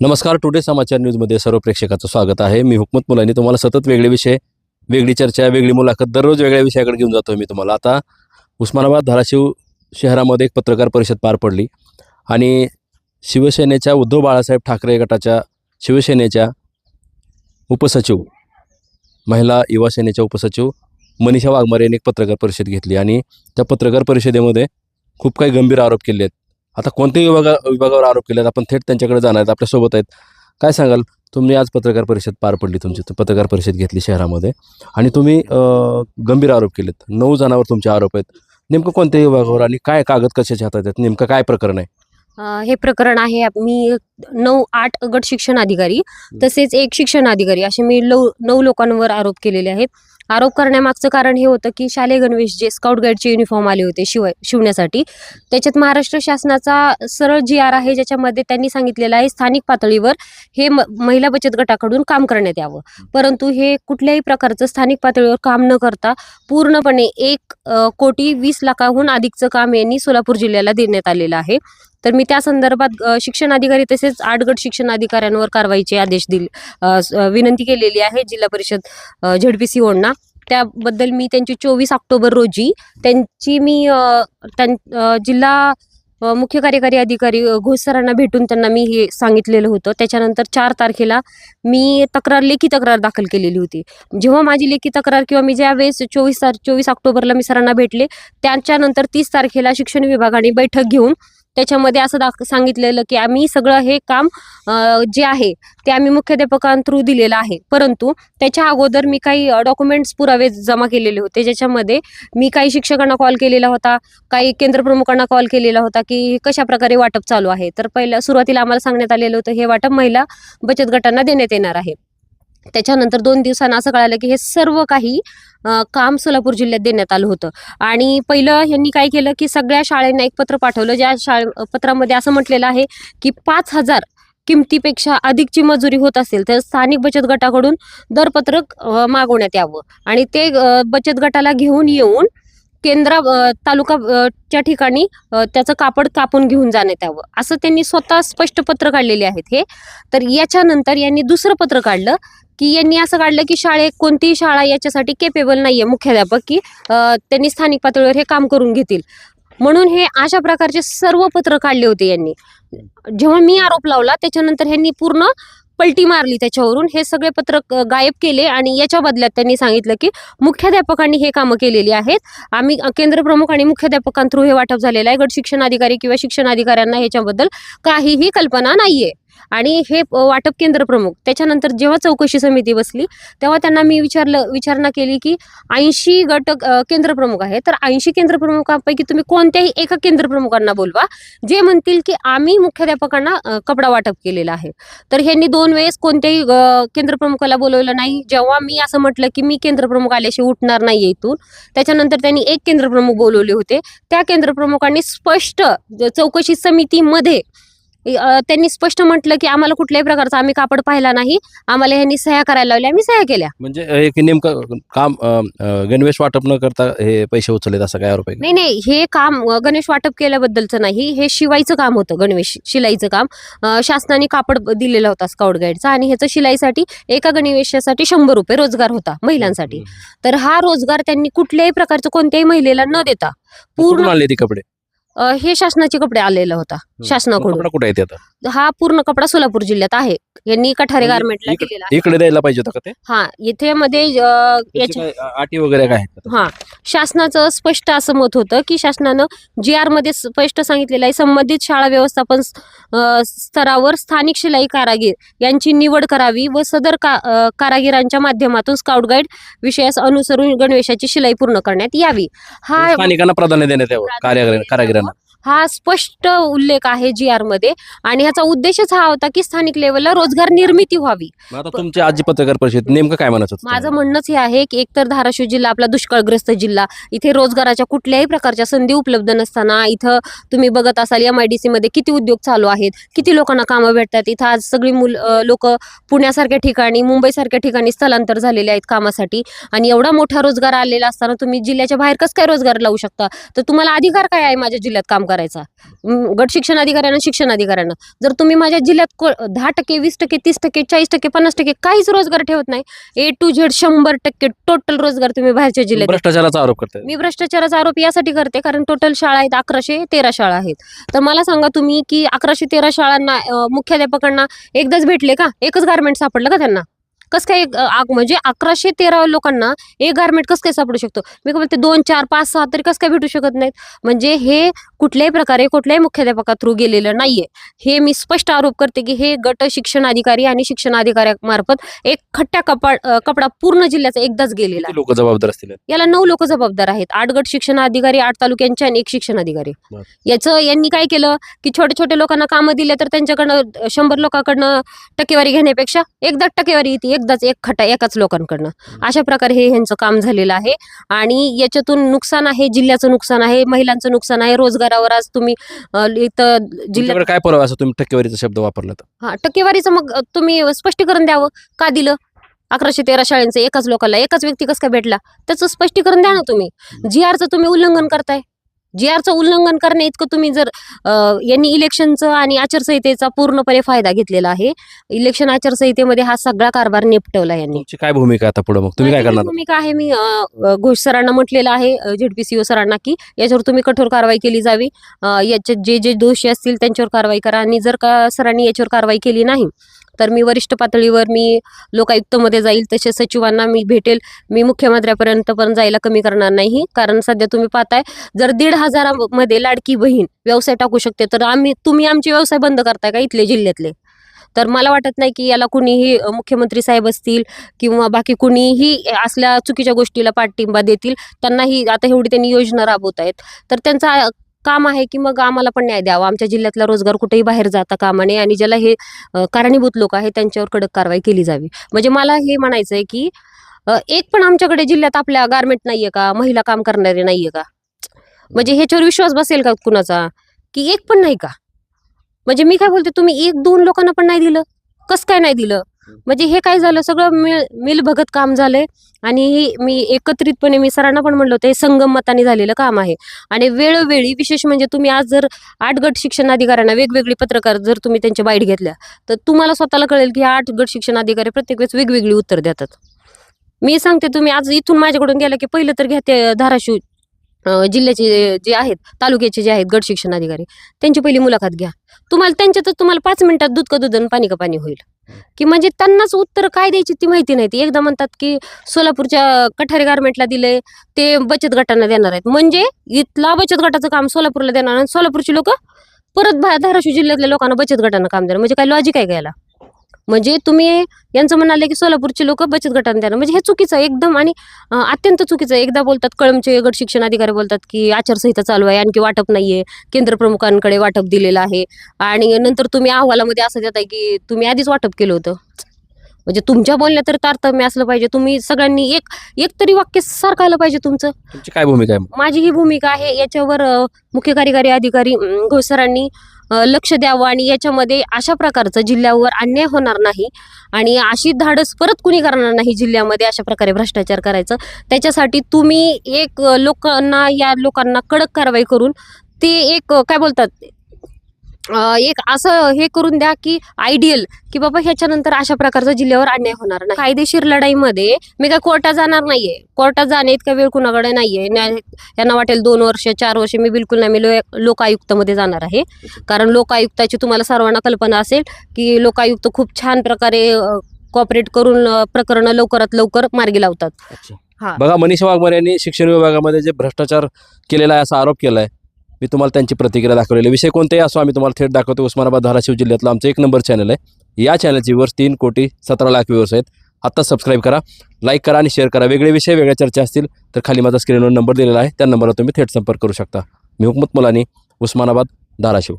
नमस्कार टुडे समाचार न्यूजमध्ये सर्व प्रेक्षकाचं स्वागत आहे. मी हुकमत मुलांनी. तुम्हाला सतत वेगळे विषय वेगळी चर्चा वेगळी मुलाखत दररोज वेगळ्या विषयाकडे घेऊन जातो मी तुम्हाला. आता उस्मानाबाद धाराशिव शहरामध्ये एक पत्रकार परिषद पार पडली आणि शिवसेनेच्या उद्धव बाळासाहेब ठाकरे गटाच्या शिवसेनेच्या उपसचिव महिला युवा सेनेच्या उपसचिव मनीषा वाघमारे यांनी एक पत्रकार परिषद घेतली आणि त्या पत्रकार परिषदेमध्ये खूप काही गंभीर आरोप केले आहेत आता कोणत्याही विभागा विभागावर आरोप केले आहेत आपण थेट त्यांच्याकडे जाणार आहेत आपल्यासोबत आहेत. काय सांगाल? तुम्ही आज पत्रकार परिषद पार पडली तुमची पत्रकार परिषद घेतली शहरामध्ये. आणि तुम्ही गंभीर आरोप केलेत. नऊ जणांवर तुमचे आरोप आहेत. नेमकं कोणत्या विभागावर आणि काय कागद कशाच्या हातात आहेत? नेमकं काय प्रकरण आहे? हे प्रकरण आहे मी नऊ आठ गट शिक्षण अधिकारी तसेच एक शिक्षण अधिकारी असे मी नऊ लोकांवर आरोप केलेले आहेत. आरोप करण्यामागचं कारण हे होतं की शालेय गणवेश जे स्काउट गाईडचे युनिफॉर्म आले होते शिवाय शिवण्यासाठी. त्याच्यात महाराष्ट्र शासनाचा सरळ जी आर आहे ज्याच्यामध्ये त्यांनी सांगितलेलं आहे स्थानिक पातळीवर हे महिला बचत गटाकडून काम करण्यात यावं. परंतु हे कुठल्याही प्रकारचं स्थानिक पातळीवर काम न करता पूर्णपणे एक कोटी वीस लाखाहून अधिकचं काम यांनी सोलापूर जिल्ह्याला देण्यात आलेलं आहे. तर मी त्या संदर्भात शिक्षण अधिकारी तसेच आठगड शिक्षण अधिकाऱ्यांवर कारवाईचे आदेश दिले विनंती केलेली आहे जिल्हा परिषद झेडपी सीओना त्याबद्दल मी त्यांची चोवीस ऑक्टोबर रोजी त्यांची मी त्यां जिल्हा मुख्य कार्यकारी अधिकारी घोष सरांना भेटून त्यांना मी हे सांगितलेलं होतं. त्याच्यानंतर चार तारखेला मी तक्रार लेखी तक्रार दाखल केलेली होती. जेव्हा माझी लेखी तक्रार किंवा मी ज्या वेळेस चोवीस तार चोवीस ऑक्टोबरला मी सरांना भेटले त्याच्यानंतर तीस तारखेला शिक्षण विभागाने बैठक घेऊन त्याच्यामध्ये असं दाख सांगितलेलं की आम्ही सगळं हे काम जे आहे ते आम्ही मुख्याध्यापकांथ्रू दिलेलं आहे. परंतु त्याच्या अगोदर मी काही डॉक्युमेंट्स पुरावे जमा केलेले होते ज्याच्यामध्ये मी काही शिक्षकांना कॉल केलेला होता काही केंद्र प्रमुखांना कॉल केलेला होता की कशा प्रकारे वाटप चालू आहे. तर पहिल्या सुरुवातीला आम्हाला सांगण्यात आलेलं होतं हे वाटप महिला बचत गटांना देण्यात येणार आहे. त्याच्यानंतर दोन दिवसांना असं कळालं की हे सर्व काही काम सोलापूर जिल्ह्यात देण्यात आलं होतं. आणि पहिलं यांनी काय केलं की सगळ्या शाळेंना एक पत्र पाठवलं ज्या शाळे पत्रामध्ये असं म्हटलेलं आहे की पाच हजार किमतीपेक्षा अधिकची मजुरी होत असेल तर स्थानिक बचत गटाकडून दरपत्रक मागवण्यात यावं. आणि ते बचत गटाला घेऊन येऊन केंद्रा तालुका च्या ठिकाणी त्याचं कापड कापून घेऊन जाण्यात यावं. असं त्यांनी स्वतः स्पष्ट पत्र काढलेले आहेत हे. तर याच्यानंतर यांनी दुसरं पत्र काढलं की यांनी असं काढलं की शाळेत कोणतीही शाळा याच्यासाठी केपेबल नाहीये मुख्याध्यापक की त्यांनी स्थानिक पातळीवर हे काम करून घेतील. म्हणून हे अशा प्रकारचे सर्व पत्र काढले होते यांनी. जेव्हा मी आरोप लावला त्याच्यानंतर ह्यांनी पूर्ण पलटी मारली त्याच्यावरून. हे सगळे पत्र गायब केले आणि याच्या बदल्यात त्यांनी सांगितलं की मुख्याध्यापकांनी हे कामं केलेली आहेत. आम्ही केंद्र प्रमुख आणि मुख्याध्यापकांथ्रू हे वाटप झालेलं आहे. गट शिक्षण अधिकारी किंवा शिक्षण अधिकाऱ्यांना ह्याच्याबद्दल काहीही कल्पना नाहीये. आणि हे वाटप केंद्र प्रमुख त्याच्यानंतर जेव्हा चौकशी समिती बसली तेव्हा त्यांना मी विचारलं विचारणा केली की ऐंशी गट केंद्र प्रमुख आहे तर ऐंशी केंद्र प्रमुखांपैकी तुम्ही कोणत्याही एका केंद्र प्रमुखांना बोलवा जे म्हणतील की आम्ही मुख्याध्यापकांना कपडा वाटप केलेला आहे. तर ह्यांनी दोन वेळेस कोणत्याही केंद्र प्रमुखाला बोलवलं नाही. जेव्हा मी असं म्हटलं की मी केंद्र प्रमुख आल्याशिवाय उठणार नाही इथून त्याच्यानंतर त्यांनी एक केंद्र प्रमुख बोलवले होते. त्या केंद्र प्रमुखांनी स्पष्ट चौकशी समितीमध्ये त्यांनी स्पष्ट म्हटलं की आम्हाला कुठल्याही प्रकारचा आम्ही कापड पाहिला नाही. आम्हाला ह्यांनी सह्या करायला लावल्या आम्ही सह्या केल्या. म्हणजे हे की नेमकं काम गणवेश वाटप न करता हे पैसे उचललेत असा काय आरोप नाही नाही हे काम गणेश वाटप केल्याबद्दलचं नाही. हे शिवायचं काम होतं गणवेश शिलाईचं काम. शासनाने कापड दिलेला होता स्काउट गाईडचा आणि ह्याचं शिलाईसाठी एका गणवेशासाठी शंभर रुपये रोजगार होता महिलांसाठी. तर हा रोजगार त्यांनी कुठल्याही प्रकारचं कोणत्याही महिलेला न देता पूर्ण आणले ते कपडे? अ, हे शासनाचे कपडे आलेला होता. शासनाकडून. कुठे आहे ते आता? हा पूर्ण कपडा सोलापूर जिल्ह्यात आहे. यांनी कठारे म्हणजे गारमेंटला इकडे- दिलेला आहे. इकडे द्यायला पाहिजे होतं का ते? हा इथे मध्ये अ, त्याचे याच्या काय अ- अटी वगैरे काय आहेत हा शासनाचं स्पष्ट असं मत होतं की शासनानं जी आरमध्ये स्पष्ट सांगितलेलं आहे संबंधित शाळा व्यवस्थापन स- अ, स्तरावर स्थानिक शिलाई कारागीर यांची निवड करावी व सदर का अ, कारागिरांच्या माध्यमातून स्काउट गाईड विषयास अनुसरून गणवेशाची शिलाई पूर्ण करण्यात यावी. हा स्थानिकांना प्राधान्य देण्यात यावं. कारागिरांना. हा स्पष्ट उल्लेख आहे जी आरमध्ये. आणि ह्याचा उद्देशच हा होता की स्थानिक लेवलला रोजगार निर्मिती व्हावी. मग आता तुमची आजी पत्रकार परिषद नेमकं काय म्हणत होतं माझं म्हणणंच हे आहे की एकतर धाराशिव जिल्हा आपला दुष्काळग्रस्त जिल्हा इथे रोजगाराच्या कुठल्याही प्रकारच्या संधी उपलब्ध नसताना इथं तुम्ही बघत असाल एम आय डी सी मध्ये किती उद्योग चालू आहेत किती लोकांना कामं भेटतात इथं आज सगळी मुल लोक पुण्यासारख्या ठिकाणी मुंबईसारख्या ठिकाणी स्थलांतर झालेले आहेत कामासाठी. आणि एवढा मोठा रोजगार आलेला असताना तुम्ही जिल्ह्याच्या बाहेर कसं काय रोजगार लावू शकता? तर तुम्हाला अधिकार काय आहे माझ्या जिल्ह्यात काम करायला करायचा. गट शिक्षण अधिकाऱ्यांना शिक्षण अधिकाऱ्यांना. जर तुम्ही माझ्या जिल्ह्यात दहा टक्के वीस टक्के तीस टक्के चाळीस टक्के पन्नास टक्के काहीच रोजगार ठेवत नाही ए टू झेड शंभर टक्के टोटल रोजगार तुम्ही बाहेरच्या जिल्ह्यात भ्रष्टाचाराचा आरोप करताय. मी भ्रष्टाचाराचा आरोप यासाठी करते कारण टोटल शाळा आहेत अकराशे तेरा शाळा आहेत. तर मला सांगा तुम्ही की अकराशे तेरा शाळांना मुख्याध्यापकांना एकदाच भेटले का? एकच गार्मेंट सापडलं का त्यांना? कसं काय म्हणजे अकराशे तेरा लोकांना एक गार्मेंट कसं काय सापडू शकतो? मी काय बोलते दोन चार पाच सहा तरी कसं काय भेटू शकत नाहीत? म्हणजे हे कुठल्याही प्रकारे कुठल्याही मुख्याध्यापका थ्रू गेलेलं नाहीये. हे मी स्पष्ट आरोप करते की हे गट शिक्षण अधिकारी आणि शिक्षण अधिकाऱ्यामार्फत एक खट्ट्या कपा कपडा पूर्ण जिल्ह्याचा एकदाच गेलेला लोक जबाबदार असतील? याला नऊ लोक जबाबदार आहेत. आठ गट शिक्षण अधिकारी आठ तालुक्यांचे आणि एक शिक्षण अधिकारी. याचं यांनी काय केलं? की छोटे छोटे लोकांना कामं दिले तर त्यांच्याकडनं शंभर लोकांकडनं टक्केवारी घेण्यापेक्षा एकदाच टक्केवारी येते. एकदाच एक खटा एकाच लोकांकडनं. अशा प्रकारे हे ह्यांचं काम झालेलं आहे. आणि याच्यातून नुकसान आहे जिल्ह्याचं नुकसान आहे महिलांचं नुकसान आहे रोजगारावर आज तुम्ही इथं जिल्ह्यात काय पुरावा असं तुम्ही टक्केवारीचा शब्द वापरला हा टक्केवारीचं मग तुम्ही स्पष्टीकरण द्यावं? का दिलं? अकराशे तेरा शाळांचं एकाच लोकांना एकाच व्यक्ती कसं काय भेटला? त्याचं स्पष्टीकरण द्या ना तुम्ही. जी आरचं तुम्ही उल्लंघन करताय. जी आरचं उल्लंघन करण्या इतकं तुम्ही जर यांनी इलेक्शनचं आणि आचारसंहितेचा पूर्णपणे फायदा घेतलेला आहे. इलेक्शन आचारसंहितेमध्ये हा सगळा कारभार निपटवला यांनी. तुमची काय भूमिका आता पुढे मग? तुम्ही काय करणार? भूमिका आहे मी अ, घोष सरांना म्हटलेलं आहे झेडपीसीओ सरांना की याच्यावर तुम्ही कठोर कारवाई केली जावी. अ, याच्यात जे जे दोषी असतील त्यांच्यावर कारवाई करा आणि जर का सरांनी याच्यावर कारवाई केली नाही तर मी वरिष्ठ पातळीवर मी लोकायुक्तमध्ये जाईल तसेच सचिवांना मी भेटेल. मी मुख्यमंत्र्यापर्यंत पण जायला कमी करणार नाही कारण सध्या तुम्ही पाहताय जर दीड हजारामध्ये लाडकी बहीण व्यवसाय टाकू शकते तर आम्ही तुम्ही आमचे व्यवसाय बंद करताय का इथले जिल्ह्यातले? तर मला वाटत नाही की याला कुणीही मुख्यमंत्री साहेब असतील किंवा बाकी कुणीही असल्या चुकीच्या गोष्टीला पाठिंबा देतील त्यांनाही आता एवढी त्यांनी योजना राबवत आहेत तर त्यांचा काम आहे की मग आम्हाला पण न्याय द्यावा. आमच्या जिल्ह्यातला रोजगार कुठेही बाहेर जाता कामा नये आणि ज्याला हे कारणीभूत लोक आहेत त्यांच्यावर कडक कारवाई केली जावी. म्हणजे मला हे म्हणायचं आहे की एक पण आमच्याकडे जिल्ह्यात आपल्या गारमेंट नाहीये का? महिला काम करणारे नाहीये का? म्हणजे ह्याच्यावर विश्वास बसेल का कुणाचा? की एक पण नाही का? म्हणजे मी काय बोलते तुम्ही एक दोन लोकांना पण नाही दिलं? कस काय नाही दिलं? म्हणजे हे काय झालं सगळं मिळ मिलभगत काम झालंय. आणि हे मी एकत्रितपणे मी सरांना पण म्हणलं होतं हे संगम मताने झालेलं काम आहे. आणि वेळोवेळी विशेष म्हणजे तुम्ही आज जर आठ गट शिक्षण अधिकाऱ्यांना वेगवेगळी पत्रकार जर तुम्ही त्यांच्या बाईट घेतल्या तर तुम्हाला स्वतःला कळेल की आठ गट शिक्षण अधिकारी प्रत्येक वेळेस वेगवेगळी उत्तर देतात. मी सांगते तुम्ही आज इथून माझ्याकडून गेलं की पहिलं तर घ्या ते धाराशिव जिल्ह्याचे जे आहेत तालुक्याचे जे आहेत गट शिक्षण अधिकारी त्यांची पहिली मुलाखत घ्या. तुम्हाला त्यांच्यातच तुम्हाला पाच मिनिटात दूध का दूध आणि पाणी का पाणी होईल. की म्हणजे त्यांनाच उत्तर काय द्यायची ती माहिती नाही. ती एकदा म्हणतात की सोलापूरच्या कठारे गारमेंटला दिले ते बचत गटांना देणार आहेत. म्हणजे इथला बचत गटाचं काम सोलापूरला देणार आणि सोलापूरची लोक परत धाराशिव जिल्ह्यातल्या लोकांना बचत गटांना काम देणार. म्हणजे काय लॉजिक आहे का याला? म्हणजे तुम्ही यांचं म्हणाले की सोलापूरचे लोक बचत गटांना देणार. म्हणजे हे चुकीचं एकदम आणि अत्यंत चुकीचं एकदा बोलतात कळमचे गट शिक्षण अधिकारी बोलतात की आचारसंहिता चालू आहे आणखी वाटप नाहीये. केंद्र प्रमुखांकडे वाटप दिलेलं आहे. आणि नंतर तुम्ही अहवालामध्ये असं देताय की तुम्ही आधीच वाटप केलं होतं. म्हणजे तुमच्या बोलण्यात तर तारतम्य असलं पाहिजे. तुम्ही सगळ्यांनी एक एक तरी वाक्य सारखायला पाहिजे तुमचं. तुमची काय भूमिका आहे? माझी ही भूमिका आहे याच्यावर मुख्य कार्यकारी अधिकारी अ, लक्ष द्यावं आणि याच्यामध्ये अशा प्रकारचं जिल्ह्यावर अन्याय होणार नाही आणि अशी धाडस परत कुणी करणार नाही जिल्ह्यामध्ये अशा प्रकारे भ्रष्टाचार करायचं. त्याच्यासाठी तुम्ही एक लोकांना या लोकांना कडक कारवाई करून ते एक काय बोलतात एक असं हे करून द्या की आयडियल की बाबा ह्याच्यानंतर अशा प्रकारचा जिल्ह्यावर अन्याय होणार नाही. कायदेशीर लढाईमध्ये मी काय कोर्टात जाणार नाहीये. कोर्टात जाणे इतका वेळ कुणाकडे नाहीये. यांना वाटेल दोन वर्ष चार वर्ष मी बिलकुल नाही मी लो लोकायुक्तमध्ये जाणार आहे. कारण लोकायुक्ताची तुम्हाला सर्वांना कल्पना असेल की लोकायुक्त खूप छान प्रकारे कॉपरेट करून प्रकरणं लवकरात लवकर मार्गी लावतात. हा. बघा मनीषा वाघमारे यांनी शिक्षण विभागामध्ये जे भ्रष्टाचार केलेला आहे असा आरोप केला आहे मी तुम्हाला त्यांची प्रतिक्रिया दाखवलेली. विषय कोणतेही असो आम्ही तुम्हाला थेट दाखवतो. उस्मानाबाद धाराशिव जिल्ह्यातलं आमचं एक नंबर चॅनल आहे. या चॅनलची व्यूअर्स तीन कोटी सतरा लाख व्यूअर्स आहेत. आत्ता सबस्क्राईब करा लाईक करा आणि शेअर करा. वेगळे विषय वेगळ्या चर्चा असतील तर खाली माझा स्क्रीनवर नंबर दिलेला आहे. त्या नंबरवर तुम्ही थेट संपर्क करू शकता. मी हुकमत मुलानी उस्मानाबाद धाराशिव.